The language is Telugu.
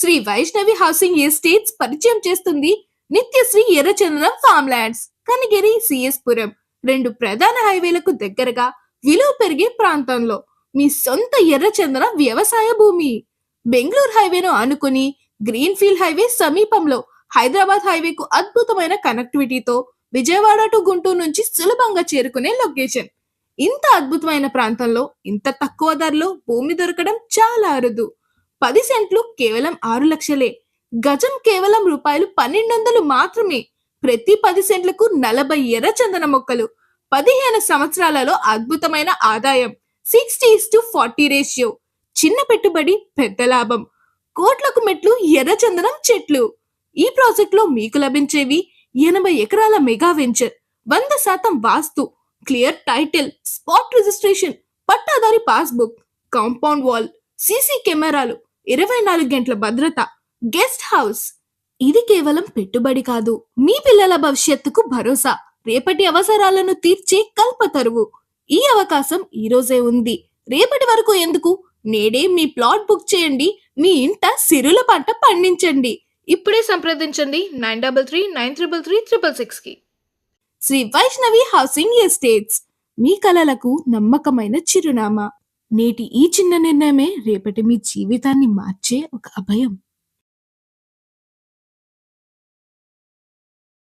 శ్రీ వైష్ణవి హౌసింగ్ ఎస్టేట్స్ పరిచయం చేస్తుంది Nityasri Errachandram farm lands Kanigiri CS Puram రెండు ప్రధాన హైవేలకు దగ్గరగా విలువ పెరిగే ప్రాంతంలో మీ సొంత ఎర్రచంద్ర వ్యవసాయ భూమి. బెంగళూరు హైవేను అనుకుని గ్రీన్ ఫీల్డ్ హైవే సమీపంలో హైదరాబాద్ హైవేకు అద్భుతమైన కనెక్టివిటీతో విజయవాడ టు గుంటూరు నుంచి సులభంగా చేరుకునే లొకేషన్. ఇంత అద్భుతమైన ప్రాంతంలో ఇంత తక్కువ ధరలో భూమి దొరకడం చాలా అరుదు. పది సెంట్లు కేవలం ఆరు లక్షలే. గజం కేవలం రూపాయలు పన్నెండు వందలు మాత్రమే. ప్రతి పది సెంట్లకు నలభై ఎర్ర చందన మొక్కలు. పదిహేను సంవత్సరాలలో అద్భుతమైన ఆదాయం. Sixty to forty ratio. చిన్న పెట్టుబడి పెద్ద లాభం. కోట్లకు మెట్లు ఎర్రచందనం చెట్లు. ఈ ప్రాజెక్ట్లో మీకు లభించేవి ఎనభై ఎకరాల మెగా వెంచర్ వంద శాతం vastu clear title spot registration Pattadhari passbook compound wall CC కెమెరాలు ఇరవై నాలుగు గంటల భద్రత. Guest house. ఇది కేవలం పెట్టుబడి కాదు. మీ పిల్లల భవిష్యత్తుకు భరోసా. రేపటి అవసరాలను తీర్చే కల్పతరువు ఈ అవకాశం ఈ రోజే ఉంది. రేపటి వరకు ఎందుకు? నేడే మీ ప్లాట్ బుక్ చేయండి. మీ ఇంట సిరుల పంట పండించండి. ఇప్పుడే సంప్రదించండి. Nine double three nine triple three triple సిక్స్కి. Sri Vaishnavi housing estates. మీ కలలకు నమ్మకమైన చిరునామా. నేటి ఈ చిన్న నిర్ణయమే రేపటి మీ జీవితాన్ని మార్చే ఒక అభయం.